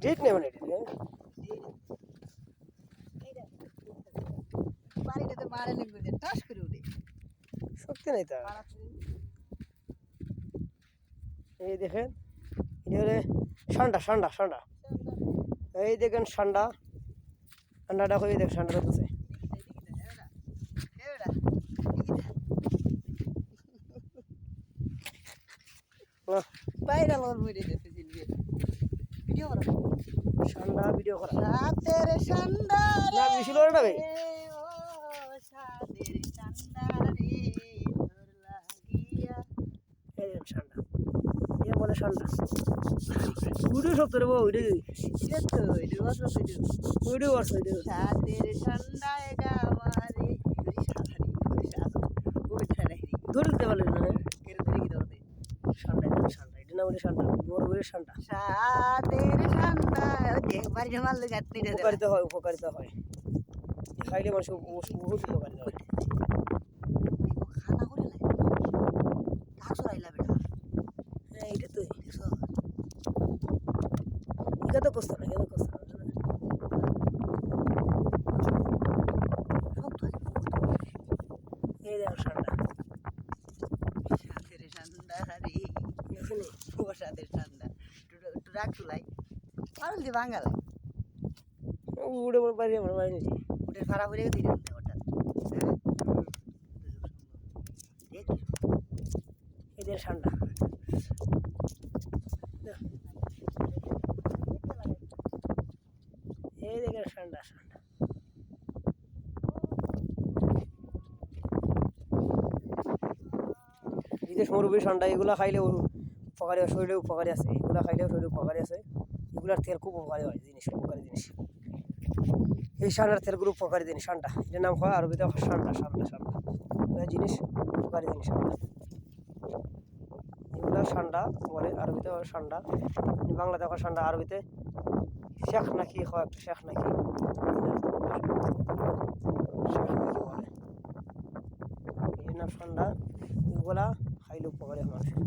ঠিক নেই মানে শক্তি নেই তার এই দেখেন এটা হলে ষান্ডা ষান্ডা এই দেখেন ষান্ডা ঠান্ডাটা হয়ে দেখ ষান্ডা হতেছে বাইরে লোর মরে যেতে ভিডিও করো। ষান্ডা ভিডিও করা। রাতের সন্ধ্যা না বেশি লোক না ভাই? ও সাদের রে বলে ষান্ডা ভিডিও সব তোর বউ ভিডিও এটা তো এটা বসো তো এটা ভিডিও করছ ভিডিও সাদের গাওয়ারে ধরে দিতে পারলেন না কেন ধরে কি দাও ষান্ডা এটা ষান্ডা এটা না বলে সাদের মারলে উপকারিতা হয় উপকারিতা হয়। খাইলে মানুষ বহুত উপকারিতা হয়। হ্যাঁ। এটা তো এটা তো কষ্ট না এটা কষ্ট না সব তো এই দেখো ষান্ডা সাদের সন্ধ্যা রে দেখেনি ও সাদের সন্ধ্যা একটু রাখ তুলাই পারল দি বাঙালা উড়ে মোর বাড়ি আমার বাড়ি উঠে ফাড়া হয়ে গেছে ওটা হ্যাঁ? দেখ এই দেখেন ষান্ডা এই দেখেন ষান্ডা ষান্ডা বিদেশ মুরব্বী ঠান্ডা এগুলা খাইলেও উপকারী শরীরে উপকারী আছে, এগুলা খাইলেও শরীরে উপকারী আছে। এগুলার তেল খুব উপকারী হয় জিনিস উপকারী জিনিস। এই ষান্ডার তেলগুলো উপকারী জিনিস ষান্ডা এটার নাম হয় আরবিতে ষান্ডা ষান্ডা এটা জিনিস, উপকারী জিনিস ষান্ডা এগুলা ষান্ডা বলে, আরবিতে ষান্ডা বাংলাতে হয় ষান্ডা আরবিতে শেখ নাকি হয় একটা, শেখ নাকি। শেখ নাম ঠান্ডা এগুলা খাইলে উপকারী মানুষের।